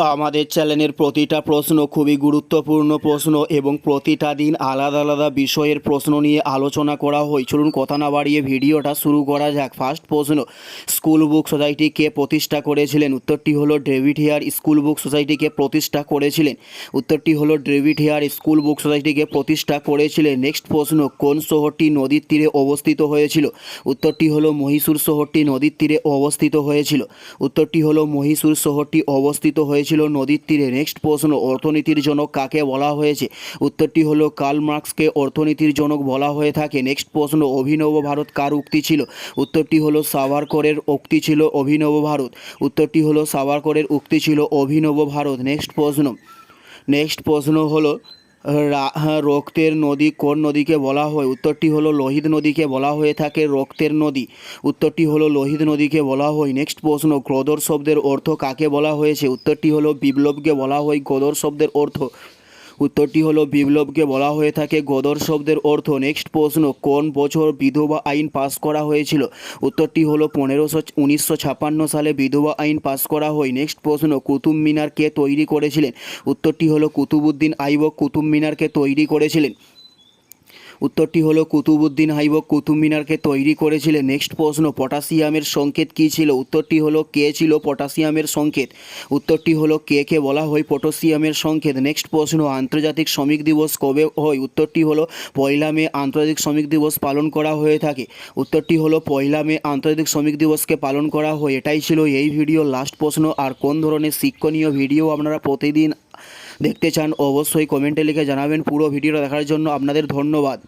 আমাদের চ্যানেলের প্রতিটা প্রশ্ন খুবই গুরুত্বপূর্ণ প্রশ্ন এবং প্রতিটা দিন আলাদা আলাদা বিষয়ের প্রশ্ন নিয়ে আলোচনা করা হয়। চলুন কথা না বাড়িয়ে ভিডিওটা শুরু করা যাক। ফার্স্ট প্রশ্ন, স্কুল বুক সোসাইটি কে প্রতিষ্ঠা করেছিলেন? উত্তরটি হলো ডেভিড হেয়ার স্কুল বুক সোসাইটিকে প্রতিষ্ঠা করেছিলেন। উত্তরটি হলো ডেভিড হেয়ার স্কুল বুক সোসাইটিকে প্রতিষ্ঠা করেছিলেন। নেক্সট প্রশ্ন, কোন শহরটি নদীর তীরে অবস্থিত হয়েছিল? উত্তরটি হলো মহীশূর শহরটি নদীর তীরে অবস্থিত হয়েছিল। উত্তরটি হলো মহীশূর শহরটি অবস্থিত হয়েছিল। নদীর তীরে নেক্সট প্রশ্ন, অর্থনীতির জনক কাকে বলা হয়েছে? উত্তরটি হলো, কার্ল মার্ক্সকে অর্থনীতির জনক বলা হয়ে থাকে। নেক্সট প্রশ্ন, অভিনব ভারত কার উক্তি ছিল? উত্তরটি হলো, সাভারকরের উক্তি ছিল অভিনব ভারত। উত্তরটি হলো, সাভারকরের উক্তি ছিল অভিনব ভারত। নেক্সট প্রশ্ন। নেক্সট প্রশ্ন হলো রক্তের নদী কোন নদীকে বলা হয়? উত্তরটি হলো লোহিত নদীকে বলা হয়ে থাকে রক্তের নদী। উত্তরটি হলো লোহিত নদীকে বলা হয়। নেক্সট প্রশ্ন গদর শব্দের অর্থ কাকে বলা হয়েছে? উত্তরটি হলো বিপ্লবকে বলা হয়। গদর শব্দের অর্থ উত্তরটি হলো, বিপ্লবকে বলা হয়ে থাকে গদর শব্দের অর্থ নেক্সট প্রশ্ন, কোন বছর বিধবা আইন পাস করা হয়েছিল? উত্তরটি হলো, পনেরোশো উনিশশো ছাপান্ন সালে বিধবা আইন পাস করা হয়। নেক্সট প্রশ্ন, কুতুব মিনার কে তৈরি করেছিলেন? উত্তরটি হলো কুতুবুদ্দিন আইবক কুতুব মিনারকে তৈরি করেছিলেন। উত্তরটি হলো কুতুবুদ্দিন আইবক কুতুব মিনারকে তৈরি করেছিলেন। নেক্সট প্রশ্ন, পটাশিয়ামের সংকেত কী ছিল? উত্তরটি হলো, কে ছিল পটাশিয়ামের সংকেত? উত্তরটি হলো, কে কে বলা হয় পটাশিয়ামের সংকেত। নেক্সট প্রশ্ন, আন্তর্জাতিক শ্রমিক দিবস কবে হয়? উত্তরটি হলো, পয়লা মে আন্তর্জাতিক শ্রমিক দিবস পালন করা হয়ে থাকে। উত্তরটি হলো, পয়লা মে আন্তর্জাতিক শ্রমিক দিবসকে পালন করা হয়। এটাই ছিল এই ভিডিও লাস্ট প্রশ্ন। আর কোন ধরনের শিক্ষণীয় ভিডিও আপনারা প্রতিদিন দেখতে চান অবশ্যই কমেন্টে লিখে জানাবেন। পুরো ভিডিওটা দেখার জন্য আপনাদের ধন্যবাদ।